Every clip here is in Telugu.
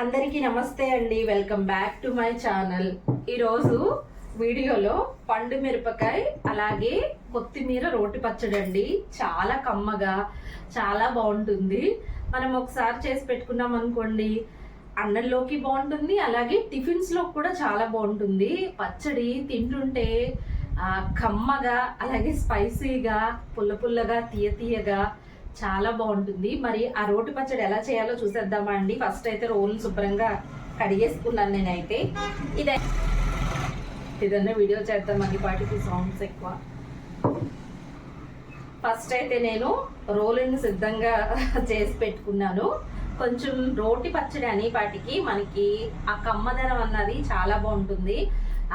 అందరికీ నమస్తే అండి. Welcome back to my channel ఈరోజు వీడియోలో పండు మిరపకాయ అలాగే కొత్తిమీర రోటి పచ్చడి అండి. చాలా కమ్మగా చాలా బాగుంటుంది. మనం ఒకసారి చేసి పెట్టుకున్నాం అనుకోండి అన్నంలోకి బాగుంటుంది అలాగే టిఫిన్స్లో కూడా చాలా బాగుంటుంది. పచ్చడి తింటుంటే కమ్మగా అలాగే స్పైసీగా పుల్ల పుల్లగా తీయ తీయగా చాలా బాగుంటుంది. మరి ఆ రోటి పచ్చడి ఎలా చేయాలో చూసేద్దామా అండి. ఫస్ట్ అయితే రోల్ని శుభ్రంగా కడిగేసుకున్నాను నేనైతే. ఇదే ఏదన్నా వీడియో చేద్దాం ఈ పాటికి సాంగ్స్ ఎక్కువ. ఫస్ట్ అయితే నేను రోలింగ్ సిద్ధంగా చేసి పెట్టుకున్నాను. కొంచెం రోటి పచ్చడి అని వాటికి మనకి ఆ కమ్మదనం అన్నది చాలా బాగుంటుంది.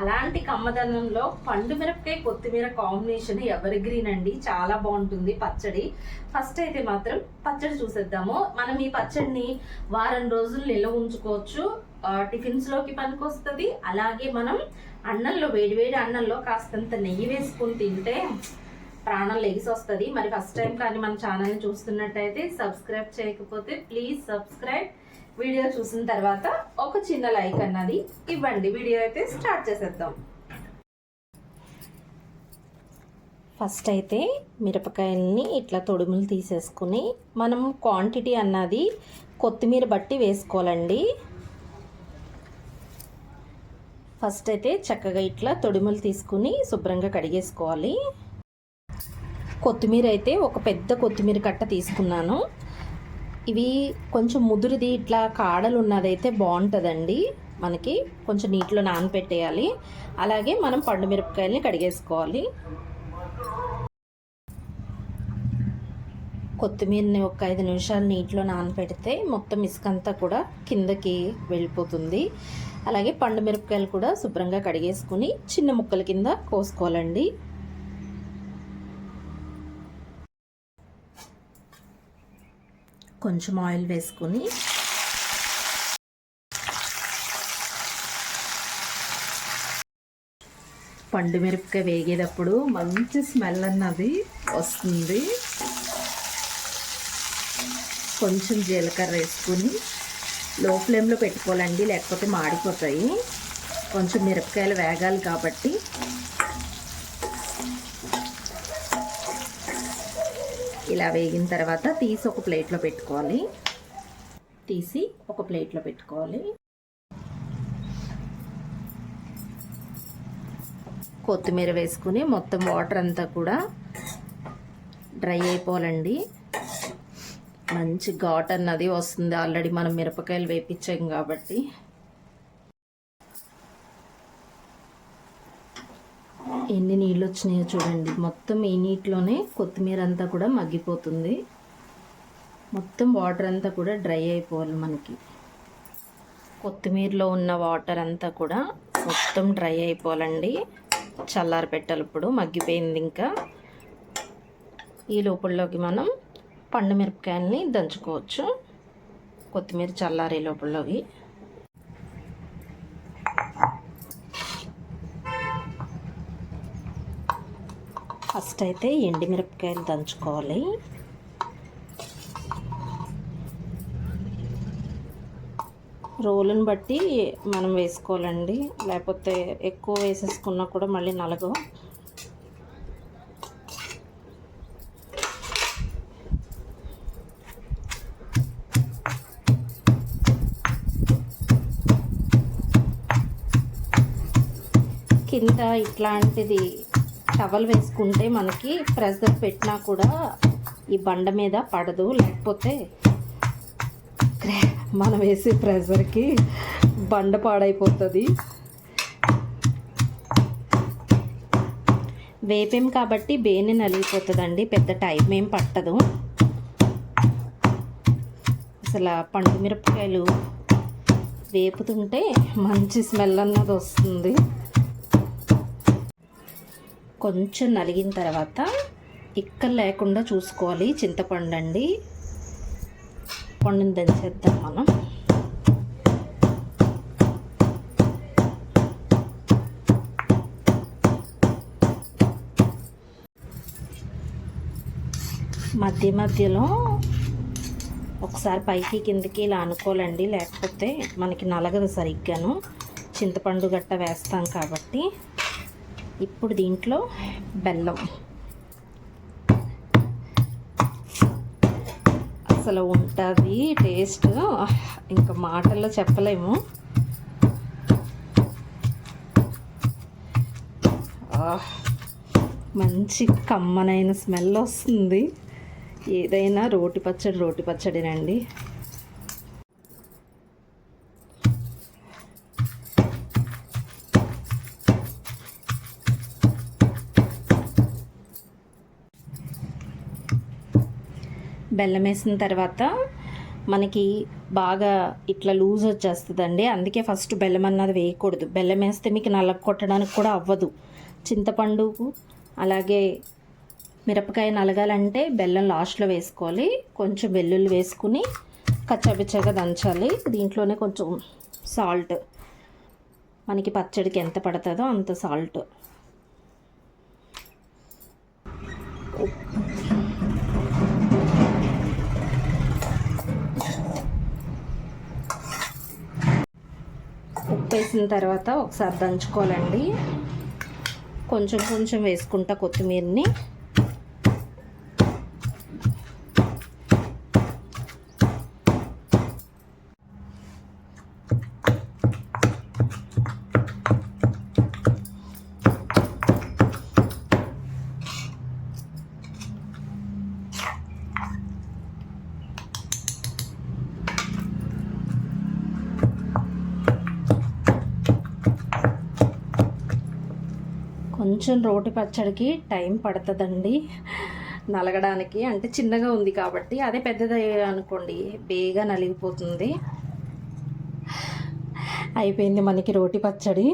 అలాంటి కమ్మదనంలో పండు మిరపకాయ కొత్తిమీర కాంబినేషన్ ఎవరి గ్రీన్ అండి? చాలా బాగుంటుంది పచ్చడి. ఫస్ట్ అయితే మాత్రం పచ్చడి చూసేద్దాము. మనం ఈ పచ్చడిని వారం రోజులు నిల్వ ఉంచుకోవచ్చు. టిఫిన్స్లోకి టిఫిన్స్లోకి పనికొస్తుంది. అలాగే మనం అన్నంలో వేడివేడి అన్నంలో కాస్తంత నెయ్యి వేసుకుని తింటే ప్రాణం లెగిసి వస్తుంది మరి ఫస్ట్ టైం కానీ మన ఛానల్ని చూస్తున్నట్టయితే సబ్స్క్రైబ్ చేయకపోతే ప్లీజ్ సబ్స్క్రైబ్. వీడియో చూసిన తర్వాత ఒక చిన్న లైక్ అన్నది ఇవ్వండి. వీడియో అయితే స్టార్ట్ చేసేద్దాం. ఫస్ట్ అయితే మిరపకాయల్ని ఇట్లా తొడుములు తీసేసుకుని మనం క్వాంటిటీ అన్నది కొత్తిమీర బట్టి వేసుకోవాలండి. ఫస్ట్ అయితే చక్కగా ఇట్లా తొడిమలు తీసుకుని శుభ్రంగా కడిగేసుకోవాలి. కొత్తిమీర అయితే ఒక పెద్ద కొత్తిమీర కట్ట తీసుకున్నాను. ఇవి కొంచెం ముదురుది ఇట్లా కాడలు ఉన్నదైతే బాగుంటుందండి. మనకి కొంచెం నీటిలో నానపెట్టేయాలి. అలాగే మనం పండు మిరపకాయల్ని కడిగేసుకోవాలి. కొత్తిమీరని ఒక ఐదు నిమిషాలు నీటిలో నానపెడితే మొత్తం ఇసుకంతా కూడా కిందకి వెళ్ళిపోతుంది. అలాగే పండు మిరపకాయలు కూడా శుభ్రంగా కడిగేసుకుని చిన్న ముక్కల కింద కోసుకోవాలండి. కొంచెం ఆయిల్ వేసుకుని పండు మిరపకాయ వేగేటప్పుడు మంచి స్మెల్ అన్నది వస్తుంది. కొంచెం జీలకర్ర వేసుకుని లో ఫ్లేమ్లో పెట్టుకోవాలండి లేకపోతే మాడిపోతాయి. కొంచెం మిరపకాయలు వేగాలి కాబట్టి ఇలా వేగిన తర్వాత తీసి ఒక ప్లేట్లో పెట్టుకోవాలి. తీసి ఒక ప్లేట్లో పెట్టుకోవాలి. కొత్తిమీర వేసుకుని మొత్తం వాటర్ అంతా కూడా డ్రై అయిపోవాలండి. మంచి ఘాట్ అన్నది వస్తుంది. ఆల్రెడీ మనం మిరపకాయలు వేపించాం కాబట్టి. ఎన్ని నీళ్ళు వచ్చినాయో చూడండి. మొత్తం ఈ నీటిలోనే కొత్తిమీర అంతా కూడా మగ్గిపోతుంది. మొత్తం వాటర్ అంతా కూడా డ్రై అయిపోవాలి మనకి. కొత్తిమీరలో ఉన్న వాటర్ అంతా కూడా మొత్తం డ్రై అయిపోవాలండి. చల్లారి పెట్టాలి ఇప్పుడు మగ్గిపోయింది ఇంకా. ఈ లోపలలోకి మనం పండు మిరపకాయల్ని దంచుకోవచ్చు. కొత్తిమీర చల్లారే లోపలలోకి. ఫస్ట్ అయితే ఎండిమిరపకాయలు దంచుకోవాలి. రోలుని బట్టి మనం వేసుకోవాలండి. లేకపోతే ఎక్కువ వేసేసుకున్నా కూడా మళ్ళీ నలగవు. కింద ఇట్లాంటిది టవల్ వేసుకుంటే మనకి ప్రెషర్ పెట్టినా కూడా ఈ బండ మీద పడదు. లేకపోతే మనం వేసే ప్రెషర్కి బండ పాడైపోతుంది. వేపేం కాబట్టి బేనే నలిగిపోతుందండి. పెద్ద టైం ఏం పట్టదు. అసలు పండు మిరపకాయలు వేపుతుంటే మంచి స్మెల్ అన్నది వస్తుంది. కొంచెం నలిగిన తర్వాత ఇక్కలు లేకుండా చూసుకోవాలి. చింతపండు అండి పండుని దంచేద్దాం మనం. మధ్య మధ్యలో ఒకసారి పైకి కిందకి ఇలా అనుకోవాలండి. లేకపోతే మనకి నలగదు సరిగ్గాను. చింతపండు గట్ట వేస్తాం కాబట్టి ఇప్పుడు దీంట్లో బెల్లం. అసలు ఉంటుంది టేస్ట్. ఇంకా మాటల్లో చెప్పలేము. మంచి కమ్మనైన స్మెల్ వస్తుంది. ఏదైనా రోటి పచ్చడి రోటి పచ్చడినండి. బెల్లం వేసిన తర్వాత మనకి బాగా ఇట్లా లూజ్ వచ్చేస్తుందండి. అందుకే ఫస్ట్ బెల్లం అన్నది వేయకూడదు. బెల్లం వేస్తే మీకు నల్ల కొట్టడానికి కూడా అవ్వదు. చింతపండు అలాగే మిరపకాయ నలగాలంటే బెల్లం లాస్ట్లో వేసుకోవాలి. కొంచెం వెల్లుల్లి వేసుకుని కచ్చాపిచ్చాగా దంచాలి. దీంట్లోనే కొంచెం సాల్ట్ మనకి పచ్చడికి ఎంత పడుతుందో అంత సాల్ట్ వేసిన తర్వాత ఒకసారి దంచుకోవాలండి. కొంచెం కొంచెం వేసుకుంటా కొత్తిమీరని. కొంచెం రోటి పచ్చడికి టైం పడుతుందండి. నలగడానికి అంటే చిన్నగా ఉంది కాబట్టి అదే పెద్దది అనుకోండి బేగా నలిగిపోతుంది. అయిపోయింది మనకి రోటి పచ్చడి.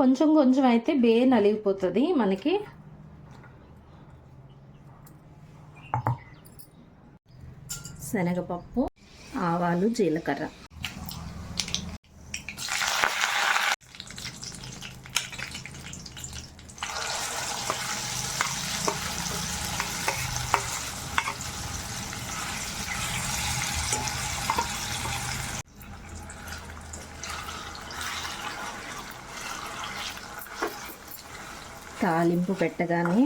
కొంచెం కొంచెం అయితే బే నలిగిపోతుంది మనకి. శనగపప్పు ఆవాలు జీలకర్ర. తాలింపు పెట్టగానే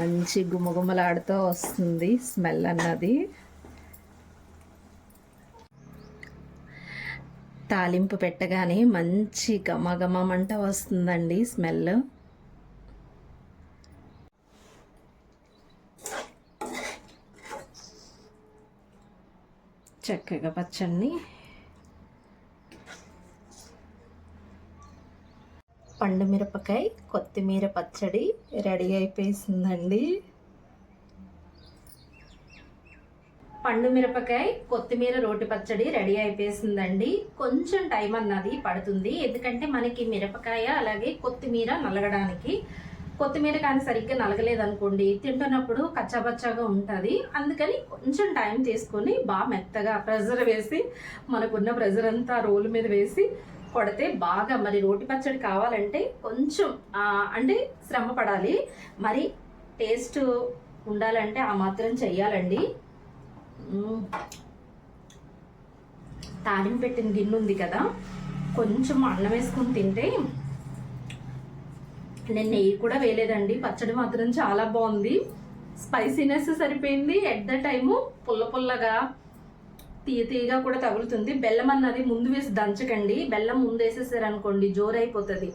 మంచి గుమగుమలాడుతూ వస్తుంది స్మెల్ అన్నది. తాలింపు పెట్టగానే మంచి గమగమంట వస్తుందండి స్మెల్. చక్కగా పచ్చడిని పండు మిరపకాయ కొత్తిమీర పచ్చడి రెడీ అయిపోయిందండి పండు మిరపకాయ కొత్తిమీర రోటి పచ్చడి రెడీ అయిపోయిందండి కొంచెం టైం అన్నది పడుతుంది. ఎందుకంటే మనకి మిరపకాయ అలాగే కొత్తిమీర నలగడానికి. కొత్తిమీర కానీ సరిగ్గా నలగలేదనుకోండి తింటున్నప్పుడు కచ్చాబచ్చాగా ఉంటుంది. అందుకని కొంచెం టైం తీసుకొని బాగా మెత్తగా ప్రెజర్ వేసి మనకున్న ప్రెజర్ అంతా రోల్ మీద వేసి కొడితే బాగా మరి రోటి పచ్చడి కావాలంటే కొంచెం అంటే శ్రమ పడాలి. మరి టేస్ట్ ఉండాలంటే ఆ మాత్రం చెయ్యాలండి. మ్మ్. తాలింపు పెట్టిన గిన్నె ఉంది కదా కొంచెం అన్నం వేసుకుని తింటే నేను నెయ్యి కూడా వేయలేదండి. పచ్చడి మాత్రం చాలా బాగుంది. స్పైసీనెస్ సరిపోయింది. ఎట్ ద టైము పుల్ల పుల్లగా తీయ తీయగా కూడా తగులుతుంది. బెల్లం అన్నది ముందు వేసి దంచకండి. బెల్లం ముందు వేసేసారనుకోండి జోరు అయిపోతుంది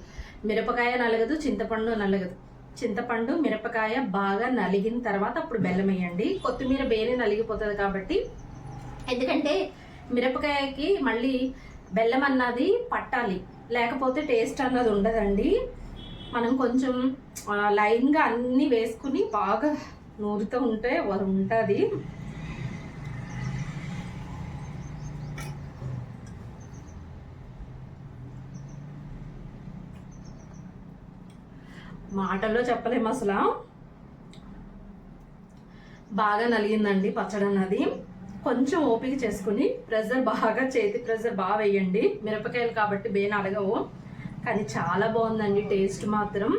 మిరపకాయ నలగదు చింతపండు నలగదు. చింతపండు మిరపకాయ బాగా నలిగిన తర్వాత అప్పుడు బెల్లం వేయండి. కొత్తిమీర బేనే నలిగిపోతుంది కాబట్టి. ఎందుకంటే మిరపకాయకి మళ్ళీ బెల్లం అన్నది పట్టాలి. లేకపోతే టేస్ట్ అన్నది ఉండదండి. మనం కొంచెం లైన్గా అన్నీ వేసుకుని బాగా నూరుతూ ఉంటే ఉంటుంది మాటల్లో చెప్పలేము అసలు. బాగా నలిగిందండి పచ్చడి అన్నది కొంచెం ఓపిక చేసుకుని ప్రెజర్ బాగా చేతి ప్రెజర్ బాగా వేయండి. మిరపకాయలు కాబట్టి బేన అడగవు. కానీ చాలా బాగుందండి టేస్ట్ మాత్రం.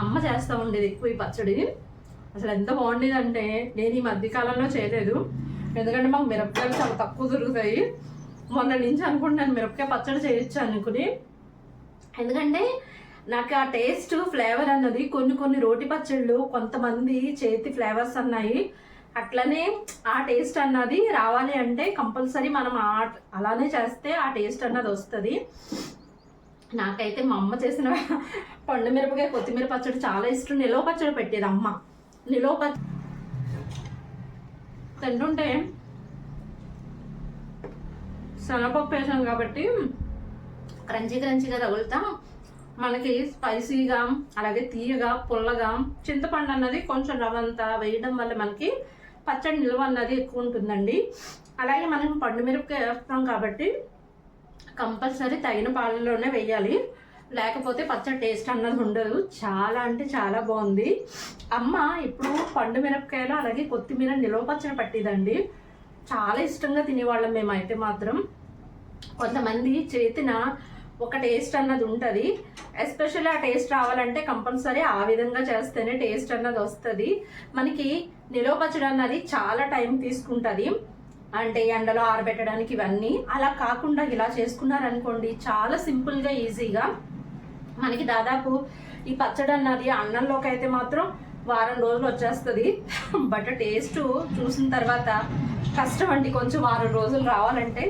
అమ్మ చేస్తూ ఉండేది ఎక్కువ ఈ పచ్చడి. అసలు ఎంత బాగుండేదంటే నేను ఈ మధ్యకాలంలో చేయలేదు. ఎందుకంటే మాకు మిరపకాయలు చాలా తక్కువ దొరుకుతాయి. మొన్న నుంచి అనుకుంటున్నాను మిరపకాయ పచ్చడి చేయొచ్చు అనుకుని. ఎందుకంటే నాకు ఆ టేస్ట్ ఫ్లేవర్ అన్నది కొన్ని కొన్ని రోటి పచ్చళ్ళు కొంతమంది చేతి ఫ్లేవర్స్ అన్నాయి. అట్లనే ఆ టేస్ట్ అన్నది రావాలి అంటే కంపల్సరీ మనం ఆ అలానే చేస్తే ఆ టేస్ట్ అన్నది వస్తుంది. నాకైతే మా అమ్మ చేసిన పండు మిరపకాయ కొత్తిమీర పచ్చడి చాలా ఇష్టం. నిలవ పచ్చడి పెట్టేది అమ్మ. నిలవ పచ్చ తింటుంటే శనగపప్పు వేసాం కాబట్టి క్రంచీ క్రంచీగా తగులుతా. మనకి స్పైసీగా అలాగే తీయగా పుల్లగా చింతపండు అన్నది కొంచెం రవంత వేయడం వల్ల మనకి పచ్చడి నిల్వ అన్నది ఎక్కువ ఉంటుందండి. అలాగే మనం పండు మిరపకాయ వేస్తాం కాబట్టి కంపల్సరీ తగిన పాలలోనే వేయాలి. లేకపోతే పచ్చడి టేస్ట్ అన్నది ఉండదు. చాలా అంటే చాలా బాగుంది. అమ్మ ఇప్పుడు పండు మిరపకాయలు అలాగే కొత్తిమీర నిల్వ పచ్చడి పట్టిదండి. చాలా ఇష్టంగా తినేవాళ్ళం మేమైతే మాత్రం. కొంతమంది చేతిన ఒక టేస్ట్ అన్నది ఉంటుంది. ఎస్పెషల్లీ ఆ టేస్ట్ రావాలంటే కంపల్సరీ ఆ విధంగా చేస్తేనే టేస్ట్ అన్నది వస్తుంది. మనకి నిలవ పచ్చడి అన్నది చాలా టైం తీసుకుంటుంది. అంటే ఎండలో ఆరబెట్టడానికి ఇవన్నీ. అలా కాకుండా ఇలా చేసుకున్నారనుకోండి చాలా సింపుల్గా ఈజీగా మనకి దాదాపు ఈ పచ్చడి అన్నది అన్నంలోకి అయితే మాత్రం వారం రోజులు వచ్చేస్తుంది. బట్ టేస్ట్ చూసిన తర్వాత కష్టం అండి కొంచెం వారం రోజులు రావాలంటే.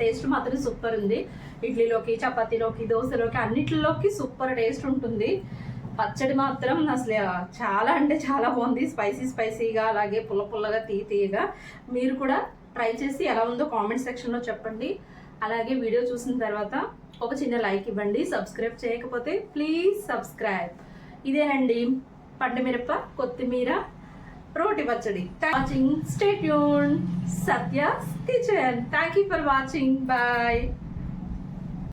టేస్ట్ మాత్రం సూపర్ ఉంది. ఇడ్లీలోకి చపాతీలోకి దోశలోకి అన్నిటిలోకి సూపర్ టేస్ట్ ఉంటుంది. పచ్చడి మాత్రం అసలు చాలా అంటే చాలా బాగుంది. స్పైసీ స్పైసీగా అలాగే పుల్ల పుల్లగా తీ తీయగా. మీరు కూడా ట్రై చేసి ఎలా ఉందో కామెంట్ సెక్షన్లో చెప్పండి. అలాగే వీడియో చూసిన తర్వాత ఒక చిన్న లైక్ ఇవ్వండి. సబ్స్క్రైబ్ చేయకపోతే ప్లీజ్ సబ్స్క్రైబ్. ఇదేనండి. పండు మిరప కొత్తిమీర రోటి పచ్చడి. Watching stay Yoon Satya kitchen thank you for watching bye